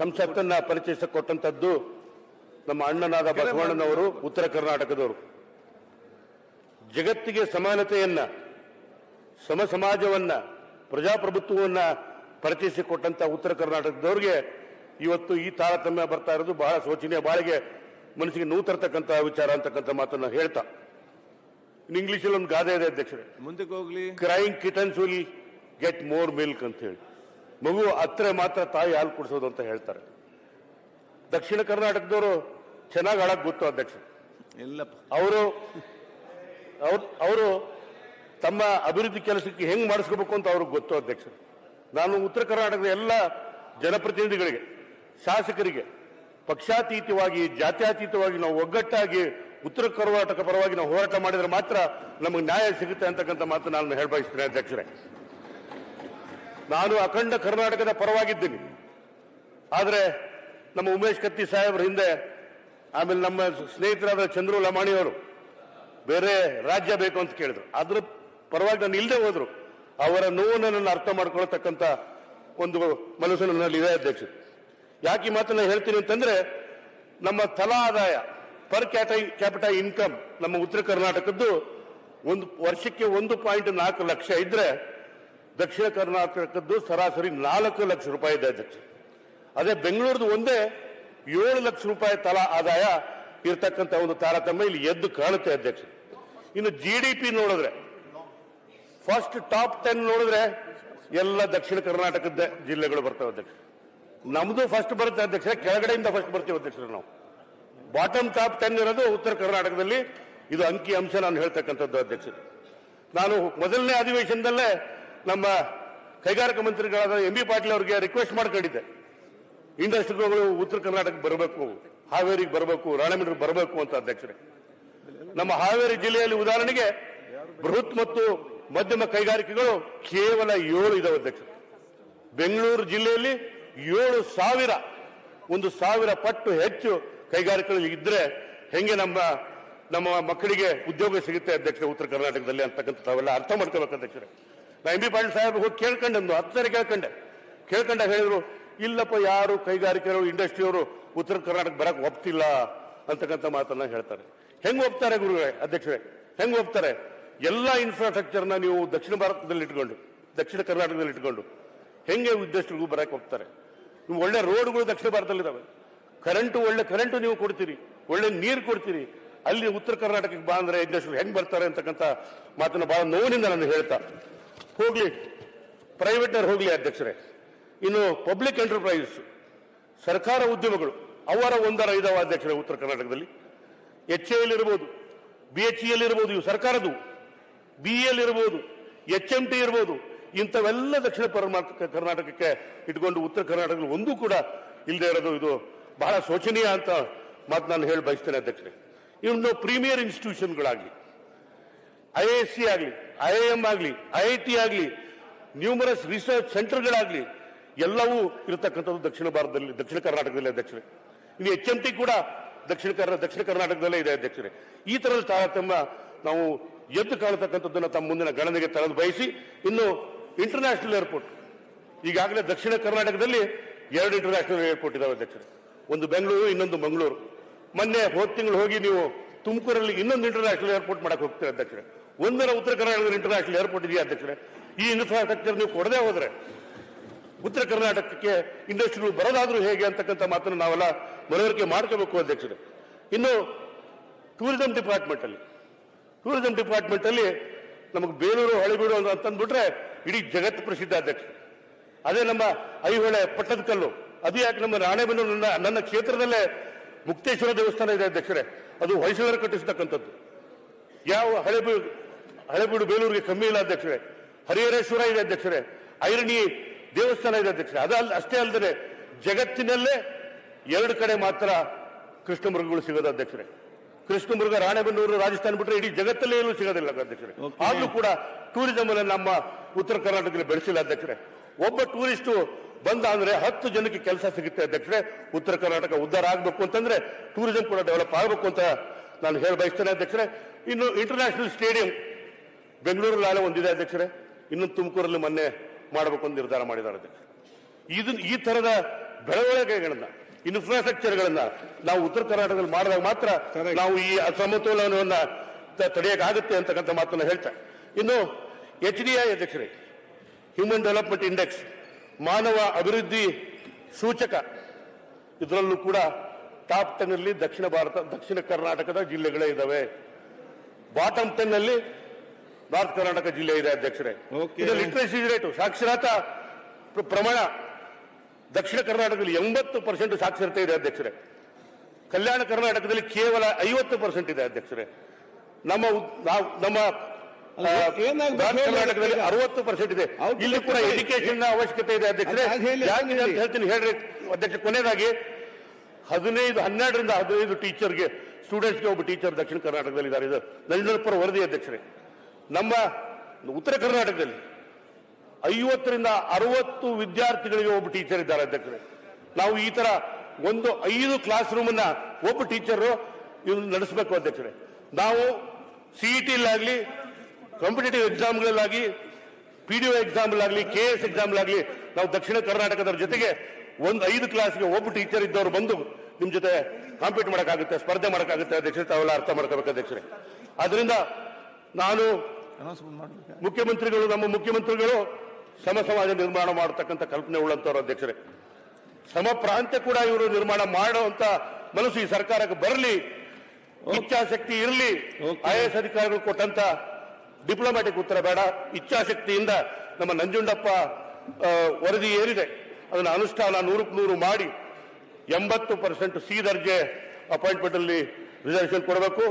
ಸಂಸತ್ತನ್ನ ಪರಿಚಯಿಸಿಕೊಟ್ಟಂಥದ್ದು ನಮ್ಮ ಅಣ್ಣನಾದ ಬಸವಣ್ಣನವರು ಉತ್ತರ ಕರ್ನಾಟಕದವರು. ಜಗತ್ತಿಗೆ ಸಮಾನತೆಯನ್ನ ಸಮ ಸಮಾಜವನ್ನ ಪ್ರಜಾಪ್ರಭುತ್ವವನ್ನ ಪರಿಚಯಿಸಿಕೊಟ್ಟಂತ ಉತ್ತರ ಕರ್ನಾಟಕದವರಿಗೆ ಇವತ್ತು ಈ ತಾರತಮ್ಯ ಬರ್ತಾ ಇರೋದು ಬಹಳ ಶೋಚನೀಯ ಬಾಳಿಗೆ ಮನಸ್ಸಿಗೆ ನೋವು ತರ್ತಕ್ಕಂಥ ವಿಚಾರ ಅಂತಕ್ಕಂಥ ಮಾತನ್ನ ಹೇಳ್ತಾ. ಇನ್ನು ಇಂಗ್ಲಿಷಲ್ಲಿ ಒಂದು ಗಾದೆ ಇದೆ ಅಧ್ಯಕ್ಷರೇ. ಮುಂದಕ್ಕೆ ಹೋಗ್ಲಿ. Crying kittens will get more milk ಅಂತ ಹೇಳಿ. ಮಗು ಹತ್ರ ಮಾತ್ರ ತಾಯಿ ಹಾಲು ಕುಡಿಸೋದು ಅಂತ ಹೇಳ್ತಾರೆ. ದಕ್ಷಿಣ ಕರ್ನಾಟಕದವರು ಚೆನ್ನಾಗಿ ಆಡಕ್ ಗೊತ್ತು ಅಧ್ಯಕ್ಷ. ಇಲ್ಲಪ್ಪ. ಅವರು ಅವರು ತಮ್ಮ ಅಭಿವೃದ್ಧಿ ಕೆಲಸಕ್ಕೆ ಹೆಂಗ್ ಮಾಡಿಸ್ಕೋಬೇಕು ಅಂತ ಅವ್ರಿಗೆ ಗೊತ್ತು ಅಧ್ಯಕ್ಷ. ನಾನು ಉತ್ತರ ಕರ್ನಾಟಕದ ಎಲ್ಲ ಜನಪ್ರತಿನಿಧಿಗಳಿಗೆ ಶಾಸಕರಿಗೆ ಪಕ್ಷಾತೀತವಾಗಿ ಜಾತ್ಯಾತೀತವಾಗಿ ನಾವು ಒಗ್ಗಟ್ಟಾಗಿ ಉತ್ತರ ಕರ್ನಾಟಕ ಪರವಾಗಿ ನಾವು ಹೋರಾಟ ಮಾಡಿದ್ರೆ ಮಾತ್ರ ನಮಗೆ ನ್ಯಾಯ ಸಿಗುತ್ತೆ ಅಂತಕ್ಕಂಥ ಮಾತು ನಾನು ಹೇಳಬಯಸ್ತೇನೆ ಅಧ್ಯಕ್ಷರೇ. ನಾನು ಅಖಂಡ ಕರ್ನಾಟಕದ ಪರವಾಗಿದ್ದೀನಿ. ಆದರೆ ನಮ್ಮ ಉಮೇಶ್ ಕತ್ತಿ ಸಾಹೇಬ್ರ ಹಿಂದೆ, ಆಮೇಲೆ ನಮ್ಮ ಸ್ನೇಹಿತರಾದ ಚಂದ್ರು ಲಮಾಣಿಯವರು ಬೇರೆ ರಾಜ್ಯ ಬೇಕು ಅಂತ ಕೇಳಿದ್ರು. ಅದ್ರ ಪರವಾಗಿ ನಾನು ಇಲ್ಲದೆ ಹೋದ್ರು. ಅವರ ನೋವನ್ನು ನನ್ನ ಅರ್ಥ ಮಾಡ್ಕೊಳ್ತಕ್ಕಂಥ ಒಂದು ಮನಸ್ಸು ನನ್ನಲ್ಲಿ ಇದೆ ಅಧ್ಯಕ್ಷ. ಯಾಕೆ ಈ ಮಾತನ್ನ ಹೇಳ್ತೀನಿ ಅಂತಂದ್ರೆ, ನಮ್ಮ ತಲಾ ಆದಾಯ ಪರ್ ಕ್ಯಾಟ ಕ್ಯಾಪಿಟ ಇನ್ಕಮ್ ನಮ್ಮ ಉತ್ತರ ಕರ್ನಾಟಕದ್ದು ಒಂದು ವರ್ಷಕ್ಕೆ ಒಂದು ಪಾಯಿಂಟ್ ನಾಲ್ಕು ಲಕ್ಷ ಇದ್ರೆ ದಕ್ಷಿಣ ಕರ್ನಾಟಕದ್ದು ಸರಾಸರಿ ನಾಲ್ಕು ಲಕ್ಷ ರೂಪಾಯಿ ಇದೆ ಅಧ್ಯಕ್ಷ. ಅದೇ ಬೆಂಗಳೂರದು ಒಂದೇ ಏಳು ಲಕ್ಷ ರೂಪಾಯಿ ತಲಾ ಆದಾಯ ಇರತಕ್ಕಂಥ ಒಂದು ತಾರತಮ್ಯ ಇಲ್ಲಿ ಎದ್ದು ಕಾಣುತ್ತೆ ಅಧ್ಯಕ್ಷ. ಇನ್ನು ಜಿ ಡಿ ಪಿ ನೋಡಿದ್ರೆ ಫಸ್ಟ್ ಟಾಪ್ ಟೆನ್ ನೋಡಿದ್ರೆ ಎಲ್ಲ ದಕ್ಷಿಣ ಕರ್ನಾಟಕದ ಜಿಲ್ಲೆಗಳು ಬರ್ತವೆ ಅಧ್ಯಕ್ಷ. ನಮ್ದು ಫಸ್ಟ್ ಬರುತ್ತೆ ಅಧ್ಯಕ್ಷ, ಕೆಳಗಡೆಯಿಂದ ಫಸ್ಟ್ ಬರ್ತೀವಿ ಅಧ್ಯಕ್ಷರು ನಾವು. ಬಾಟಮ್ ಟಾಪ್ ಟೆನ್ ಇರೋದು ಉತ್ತರ ಕರ್ನಾಟಕದಲ್ಲಿ, ಇದು ಅಂಕಿ ಅಂಶ ನಾನು ಹೇಳ್ತಕ್ಕಂಥದ್ದು ಅಧ್ಯಕ್ಷರು ನಾನು ಮೊದಲನೇ ಅಧಿವೇಶನದಲ್ಲೇ ನಮ್ಮ ಕೈಗಾರಿಕಾ ಮಂತ್ರಿಗಳಾದ ಎಂ ಬಿ ಪಾಟೀಲ್ ಅವರಿಗೆ ರಿಕ್ವೆಸ್ಟ್ ಮಾಡ್ಕೊಂಡಿದ್ದೆ. ಇಂಡಸ್ಟ್ರಿಗಳು ಉತ್ತರ ಕರ್ನಾಟಕಕ್ಕೆ ಬರಬೇಕು, ಹಾವೇರಿಗೆ ಬರಬೇಕು ರಾಣಮಿಡ್ರಿಗೆ ಬರಬೇಕು ಅಂತ ಅಧ್ಯಕ್ಷರೇ. ನಮ್ಮ ಹಾವೇರಿ ಜಿಲ್ಲೆಯಲ್ಲಿ ಉದಾಹರಣೆಗೆ ಬೃಹತ್ ಮತ್ತು ಮಧ್ಯಮ ಕೈಗಾರಿಕೆಗಳು ಕೇವಲ ಏಳು ಇದಾವೆ ಅಧ್ಯಕ್ಷ ಬೆಂಗಳೂರು ಜಿಲ್ಲೆಯಲ್ಲಿ ಏಳು ಸಾವಿರ, ಒಂದು ಸಾವಿರ ಪಟ್ಟು ಹೆಚ್ಚು ಕೈಗಾರಿಕೆಗಳು ಇದ್ರೆ ಹೆಂಗೆ ನಮ್ಮ ನಮ್ಮ ಮಕ್ಕಳಿಗೆ ಉದ್ಯೋಗ ಸಿಗುತ್ತೆ ಅಧ್ಯಕ್ಷ ಉತ್ತರ ಕರ್ನಾಟಕದಲ್ಲಿ ಅಂತಕ್ಕಂಥ ತಾವೆಲ್ಲ ಅರ್ಥ ಮಾಡ್ಕೋಬೇಕು ಅಧ್ಯಕ್ಷರೇ. ನಾ ಎಂ ಬಿ ಪಾಟೀಲ್ ಸಾಹೇಬ್ ಹೋಗಿ ಕೇಳ್ಕೊಂಡೆ, ಒಂದು ಹತ್ತು ಸರಿ ಕೇಳ್ಕೊಂಡೆ. ಕೇಳ್ಕೊಂಡ ಹೇಳಿದ್ರು, ಇಲ್ಲಪ್ಪ, ಯಾರು ಕೈಗಾರಿಕೆಯವರು, ಇಂಡಸ್ಟ್ರಿಯವರು ಉತ್ತರ ಕರ್ನಾಟಕ ಬರಕ್ ಒಪ್ತಿಲ್ಲ ಅಂತಕ್ಕಂಥ ಮಾತನ್ನ ಹೇಳ್ತಾರೆ. ಹೆಂಗ್ ಒಪ್ತಾರೆ ಗುರುಗಳೇ, ಅಧ್ಯಕ್ಷರೇ? ಹೆಂಗ್ ಒಪ್ತಾರೆ? ಎಲ್ಲ ಇನ್ಫ್ರಾಸ್ಟ್ರಕ್ಚರ್ನ ನೀವು ದಕ್ಷಿಣ ಭಾರತದಲ್ಲಿ ಇಟ್ಕೊಂಡು, ದಕ್ಷಿಣ ಕರ್ನಾಟಕದಲ್ಲಿ ಇಟ್ಕೊಂಡು, ಹೆಂಗೆ ಇಂಡಸ್ಟ್ರಿಗೂ ಬರಕ್ ಹೋಗ್ತಾರೆ ನೀವು ಒಳ್ಳೆ ರೋಡ್ಗಳು ದಕ್ಷಿಣ ಭಾರತದಲ್ಲಿದ್ದಾವೆ ಕರೆಂಟು ಒಳ್ಳೆ ಕರೆಂಟು ನೀವು ಕೊಡ್ತೀರಿ, ಒಳ್ಳೆ ನೀರು ಕೊಡ್ತೀರಿ. ಅಲ್ಲಿ ಉತ್ತರ ಕರ್ನಾಟಕಕ್ಕೆ ಬಾ ಅಂದ್ರೆ ಇಂಡಸ್ಟ್ರಿ ಹೆಂಗ್ ಬರ್ತಾರೆ ಅಂತಕ್ಕಂಥ ಮಾತನ್ನ ಬಹಳ ನೋವಿನಿಂದ ನಾನು ಹೇಳ್ತಾ ಹೋಗ್ಲಿ ಪ್ರೈವೇಟ್ನವ್ರು ಹೋಗಲಿ ಅಧ್ಯಕ್ಷರೇ. ಇನ್ನು ಪಬ್ಲಿಕ್ ಎಂಟರ್ಪ್ರೈಸಸ್ ಸರ್ಕಾರ ಉದ್ಯಮಗಳು, ಅವರ ಒಂದರ ಐದವ ಅಧ್ಯಕ್ಷರೇ ಉತ್ತರ ಕರ್ನಾಟಕದಲ್ಲಿ. ಎಚ್ ಎಲ್ ಇರ್ಬೋದು ಬಿ ಎಚ್ ಇ ಎಲ್ ಇರ್ಬೋದು, ಇವು ಸರ್ಕಾರದ್ದು. ಬಿ ಎಲ್ ಇರ್ಬೋದು ಎಚ್ ಎಂ ಟಿ ಇರ್ಬೋದು, ಇಂಥವೆಲ್ಲ ದಕ್ಷಿಣ ಕರ್ನಾಟಕಕ್ಕೆ ಇಟ್ಕೊಂಡು ಉತ್ತರ ಕರ್ನಾಟಕದಲ್ಲಿ ಒಂದೂ ಕೂಡ ಇಲ್ಲದೆ ಇರೋದು, ಇದು ಬಹಳ ಶೋಚನೀಯ ಅಂತ ಮಾತು ನಾನು ಹೇಳಿ ಬಯಸ್ತೇನೆ ಅಧ್ಯಕ್ಷರೇ. ಇನ್ನು ಪ್ರೀಮಿಯರ್ ಇನ್ಸ್ಟಿಟ್ಯೂಷನ್ಗಳಾಗಲಿ ಐ ಎ ಸಿ ಆಗಲಿ ಐ ಐ ಎಂ ಆಗಲಿ ಐ ಐ ಟಿ ಆಗಲಿ ನ್ಯೂಮರಸ್ ರಿಸರ್ಚ್ ಸೆಂಟರ್ಗಳಾಗಲಿ ಎಲ್ಲವೂ ಇರತಕ್ಕಂಥದ್ದು ದಕ್ಷಿಣ ಭಾರತದಲ್ಲಿ, ದಕ್ಷಿಣ ಕರ್ನಾಟಕದಲ್ಲಿ ಅಧ್ಯಕ್ಷರೇ. ಇನ್ನು ಎಚ್ ಎಂ ಟಿ ಕೂಡ ದಕ್ಷಿಣ ಕರ್ನಾ, ದಕ್ಷಿಣ ಕರ್ನಾಟಕದಲ್ಲೇ ಇದೆ ಅಧ್ಯಕ್ಷರೇ. ಈ ತರದ ತಾರತಮ್ಯ ನಾವು ಎದ್ದು ಕಾಣತಕ್ಕಂಥದ್ದನ್ನು ತಮ್ಮ ಮುಂದಿನ ಗಣನೆಗೆ ತರಲು ಬಯಸಿ, ಇನ್ನು ಇಂಟರ್ನ್ಯಾಷನಲ್ ಏರ್ಪೋರ್ಟ್ ಈಗಾಗಲೇ ದಕ್ಷಿಣ ಕರ್ನಾಟಕದಲ್ಲಿ ಎರಡು ಇಂಟರ್ನ್ಯಾಷನಲ್ ಏರ್ಪೋರ್ಟ್ ಇದಾವೆ ಅಧ್ಯಕ್ಷರೇ. ಒಂದು ಬೆಂಗಳೂರು, ಇನ್ನೊಂದು ಮಂಗಳೂರು. ಮೊನ್ನೆ ಹೋದ ತಿಂಗಳು ಹೋಗಿ ನೀವು ತುಮಕೂರಲ್ಲಿ ಇನ್ನೊಂದು ಇಂಟರ್ನ್ಯಾಷನಲ್ ಏರ್ಪೋರ್ಟ್ ಮಾಡಕ್ಕೆ ಹೋಗ್ತೀರಾ ಅಧ್ಯಕ್ಷರೇ? ಒಂದರ ಉತ್ತರ ಕರ್ನಾಟಕದ ಇಂಟರ್ನ್ಯಾಷನಲ್ ಏರ್ಪೋರ್ಟ್ ಇದೆಯಾ ಅಧ್ಯಕ್ಷರೇ? ಈ ಇನ್ಫ್ರಾಸ್ಟ್ರಕ್ಚರ್ ನೀವು ಕೊಡದೇ ಹೋದ್ರೆ ಉತ್ತರ ಕರ್ನಾಟಕಕ್ಕೆ ಇಂಡಸ್ಟ್ರಿಗಳು ಬರೋದಾದ್ರೂ ಹೇಗೆ ಅಂತಕ್ಕಂಥ ಮಾತನ್ನು ನಾವೆಲ್ಲ ಮನವರಿಕೆ ಮಾಡ್ಕೋಬೇಕು ಅಧ್ಯಕ್ಷರೇ. ಇನ್ನು ಟೂರಿಸಂ ಡಿಪಾರ್ಟ್ಮೆಂಟ್ ಅಲ್ಲಿ ಟೂರಿಸಂ ಡಿಪಾರ್ಟ್ಮೆಂಟ್ ಅಲ್ಲಿ ನಮಗೆ ಬೇಲೂರು, ಹಳೆಬೀಡು ಅಂತ ಅಂತಂದ್ಬಿಟ್ರೆ ಇಡೀ ಜಗತ್ತು ಪ್ರಸಿದ್ಧ ಅಧ್ಯಕ್ಷ ಅದೇ ನಮ್ಮ ಐಹೊಳೆ ಪಟ್ಟದಕಲ್ಲು ಅದು ಯಾಕೆ ನಮ್ಮ ರಾಣೆಬೆನ್ನೂರು ನನ್ನ ಕ್ಷೇತ್ರದಲ್ಲೇ ಮುಕ್ತೇಶ್ವರ ದೇವಸ್ಥಾನ ಇದೆ ಅಧ್ಯಕ್ಷರೇ ಅದು ಹೊಯ್ಸಳರು ಕಟ್ಟಿಸ್ತಕ್ಕಂಥದ್ದು ಯಾವ ಹಳೆಬೀಡು ಹಳೆಬೀಡು ಬೇಲೂರಿಗೆ ಕಮ್ಮಿ ಇಲ್ಲ ಅಧ್ಯಕ್ಷರೇ ಹರಿಹರೇಶ್ವರ ಇದೆ ಅಧ್ಯಕ್ಷರೇ ಐರಣಿ ದೇವಸ್ಥಾನ ಇದೆ ಅಧ್ಯಕ್ಷರೇ ಅದ ಅಷ್ಟೇ ಅಲ್ಲದೆ ಜಗತ್ತಿನಲ್ಲೇ ಎರಡು ಕಡೆ ಮಾತ್ರ ಕೃಷ್ಣ ಮೃಗಗಳು ಸಿಗೋದು ಅಧ್ಯಕ್ಷರೇ ಕೃಷ್ಣ ಮೃಗ ರಾಣೆಬೆನ್ನೂರು ರಾಜಸ್ಥಾನ ಬಿಟ್ಟರೆ ಇಡೀ ಜಗತ್ತಲ್ಲೇ ಎಲ್ಲೂ ಸಿಗೋದಿಲ್ಲ ಅಧ್ಯಕ್ಷರೇ. ಆದ್ರೂ ಕೂಡ ಟೂರಿಸಂ ಅನ್ನು ನಮ್ಮ ಉತ್ತರ ಕರ್ನಾಟಕದಲ್ಲಿ ಬೆಳೆಸಿಲ್ಲ ಅಧ್ಯಕ್ಷರೇ ಒಬ್ಬ ಟೂರಿಸ್ಟು ಬಂದ ಅಂದ್ರೆ ಹತ್ತು ಜನಕ್ಕೆ ಕೆಲಸ ಸಿಗುತ್ತೆ. ಅಧ್ಯಕ್ಷರೆ ಉತ್ತರ ಕರ್ನಾಟಕ ಉದ್ಧಾರ ಆಗಬೇಕು ಅಂತಂದ್ರೆ ಟೂರಿಸಂ ಕೂಡ ಡೆವಲಪ್ ಆಗಬೇಕು ಅಂತ ನಾನು ಹೇಳಿ ಬಯಸ್ತೇನೆ ಅಧ್ಯಕ್ಷರೇ. ಇನ್ನು ಇಂಟರ್ನ್ಯಾಷನಲ್ ಸ್ಟೇಡಿಯಂ ಬೆಂಗಳೂರಲ್ಲಿ ಒಂದಿದೆ ಅಧ್ಯಕ್ಷರೇ. ಇನ್ನು ತುಮಕೂರಲ್ಲಿ ಮೊನ್ನೆ ಮಾಡಬೇಕು ಅಂತ ನಿರ್ಧಾರ ಮಾಡಿದ್ದಾರೆ ಅಧ್ಯಕ್ಷ ಇದನ್ನ ಈ ತರದ ಬೆಳವಣಿಗೆಗಳನ್ನ ಇನ್ಫ್ರಾಸ್ಟ್ರಕ್ಚರ್ಗಳನ್ನ ನಾವು ಉತ್ತರ ಕರ್ನಾಟಕದಲ್ಲಿ ಮಾಡಿದಾಗ ಮಾತ್ರ ನಾವು ಈ ಅಸಮತೋಲನವನ್ನ ತಡೆಯಕ್ಕಾಗುತ್ತೆ ಅಂತಕ್ಕಂಥ ಮಾತನ್ನ ಹೇಳ್ತಾ. ಇನ್ನು ಎಚ್ ಡಿ ಐ ಅಧ್ಯಕ್ಷರೇ ಹ್ಯೂಮನ್ ಡೆವಲಪ್ಮೆಂಟ್ ಇಂಡೆಕ್ಸ್ ಮಾನವ ಅಭಿವೃದ್ಧಿ ಸೂಚಕ. ಇದರಲ್ಲೂ ಕೂಡ ಟಾಪ್ ಟೆನ್ ಅಲ್ಲಿ ದಕ್ಷಿಣ ಭಾರತ ದಕ್ಷಿಣ ಕರ್ನಾಟಕದ ಜಿಲ್ಲೆಗಳೇ ಇದಾವೆ. ಬಾಟಮ್ ಟೆನ್ ಅಲ್ಲಿ ನಾರ್ತ್ ಕರ್ನಾಟಕ ಜಿಲ್ಲೆ ಇದೆ ಅಧ್ಯಕ್ಷರೇ. ಇದು ಲಿಟ್ರಸಿ ರೇಟು ಸಾಕ್ಷರತಾ ಪ್ರಮಾಣ. ದಕ್ಷಿಣ ಕರ್ನಾಟಕದಲ್ಲಿ ಎಂಬತ್ತು ಪರ್ಸೆಂಟ್ ಸಾಕ್ಷರತೆ ಇದೆ ಅಧ್ಯಕ್ಷರೇ. ಕಲ್ಯಾಣ ಕರ್ನಾಟಕದಲ್ಲಿ ಕೇವಲ ಐವತ್ತು ಪರ್ಸೆಂಟ್ ಇದೆ ಅಧ್ಯಕ್ಷರೇ. ನಮ್ಮ ನಾವು ನಮ್ಮ ಕರ್ನಾಟಕದಲ್ಲಿ? ಅರವತ್ತು ಪರ್ಸೆಂಟ್ ಇದೆ. ಇಲ್ಲಿ ಕೂಡ. ಎಜುಕೇಶನ್ ಅವಶ್ಯಕತೆ ಇದೆ ಅಧ್ಯಕ್ಷರೇ. ಹೇಳ್ತೀನಿ ಹೇಳ್ರಿ. ಅಧ್ಯಕ್ಷ ಕೊನೆಯದಾಗಿ ಹದಿನೈದು ಹನ್ನೆರಡರಿಂದ ಹದಿನೈದು ಟೀಚರ್ಗೆ ಸ್ಟೂಡೆಂಟ್ಸ್ಗೆ ಒಬ್ಬ ಟೀಚರ್ ದಕ್ಷಿಣ ಕರ್ನಾಟಕದಲ್ಲಿ ಇದ್ದಾರೆ. ಇದು ನಂಜನಪುರ ವರದಿ ಅಧ್ಯಕ್ಷರೇ. ನಮ್ಮ ಉತ್ತರ ಕರ್ನಾಟಕದಲ್ಲಿ ಐವತ್ತರಿಂದ ಅರವತ್ತು ವಿದ್ಯಾರ್ಥಿಗಳಿಗೆ ಒಬ್ಬ ಟೀಚರ್ ಇದ್ದಾರೆ ಅಧ್ಯಕ್ಷರೇ. ನಾವು ಈ ತರ ಒಂದು ಐದು ಕ್ಲಾಸ್ ರೂಮ್ ಅನ್ನ ಒಬ್ಬ ಟೀಚರ್ ಇವ್ರು ನಡೆಸಬೇಕು ಅಧ್ಯಕ್ಷರೇ. ನಾವು ಸಿಇಟಿಲಾಗ್ಲಿ ಕಾಂಪಿಟೇಟಿವ್ ಎಕ್ಸಾಮ್ಗಳಲ್ಲಾಗಿ ಪಿ ಡಿ ಒ ಎಕ್ಸಾಮ್ಲಾಗ್ಲಿ ಕೆ ಎಸ್ ಎಕ್ಸಾಮ್ಗಳಾಗಲಿ ನಾವು ದಕ್ಷಿಣ ಕರ್ನಾಟಕದವ್ರ ಜೊತೆಗೆ ಒಂದು ಐದು ಕ್ಲಾಸ್ಗೆ ಒಬ್ಬ ಟೀಚರ್ ಇದ್ದವರು ಬಂದು ನಿಮ್ಮ ಜೊತೆ ಕಾಂಪೀಟ್ ಮಾಡೋಕ್ಕಾಗುತ್ತೆ ಸ್ಪರ್ಧೆ ಮಾಡೋಕ್ಕಾಗುತ್ತೆ ಅಧ್ಯಕ್ಷರೇ ತಾವೆಲ್ಲ ಅರ್ಥ ಮಾಡ್ಕೋಬೇಕು ಅಧ್ಯಕ್ಷರೇ ಅದರಿಂದ ನಾನು ಮುಖ್ಯಮಂತ್ರಿಗಳು ನಮ್ಮ ಮುಖ್ಯಮಂತ್ರಿಗಳು ಸಮ ಸಮಾಜ ನಿರ್ಮಾಣ ಮಾಡತಕ್ಕಂಥ ಕಲ್ಪನೆ ಉಳ್ಳಂಥವ್ರು ಅಧ್ಯಕ್ಷರೇ ಸಮ ಪ್ರಾಂತ್ಯ ಕೂಡ ಇವರು ನಿರ್ಮಾಣ ಮಾಡುವಂತ ಮನಸ್ಸು ಈ ಸರ್ಕಾರಕ್ಕೆ ಬರಲಿ ಇಚ್ಛಾಶಕ್ತಿ ಇರಲಿ. ಐ ಎಸ್ ಅಧಿಕಾರಿಗಳು ಕೊಟ್ಟಂತ ಡಿಪ್ಲೊಮ್ಯಾಟಿಕ್ ಉತ್ತರ ಬೇಡ. ಇಚ್ಛಾಶಕ್ತಿಯಿಂದ ನಮ್ಮ ನಂಜುಂಡಪ್ಪ ವರದಿ ಏನಿದೆ ಅದನ್ನು ಅನುಷ್ಠಾನ ನೂರಕ್ಕೆ ನೂರು ಮಾಡಿ ಎಂಬತ್ತು ಪರ್ಸೆಂಟ್ ಸಿ ದರ್ಜೆ ಅಪಾಯಿಂಟ್ಮೆಂಟ್ ಅಲ್ಲಿ ರಿಸರ್ವೇಷನ್ ಕೊಡಬೇಕು.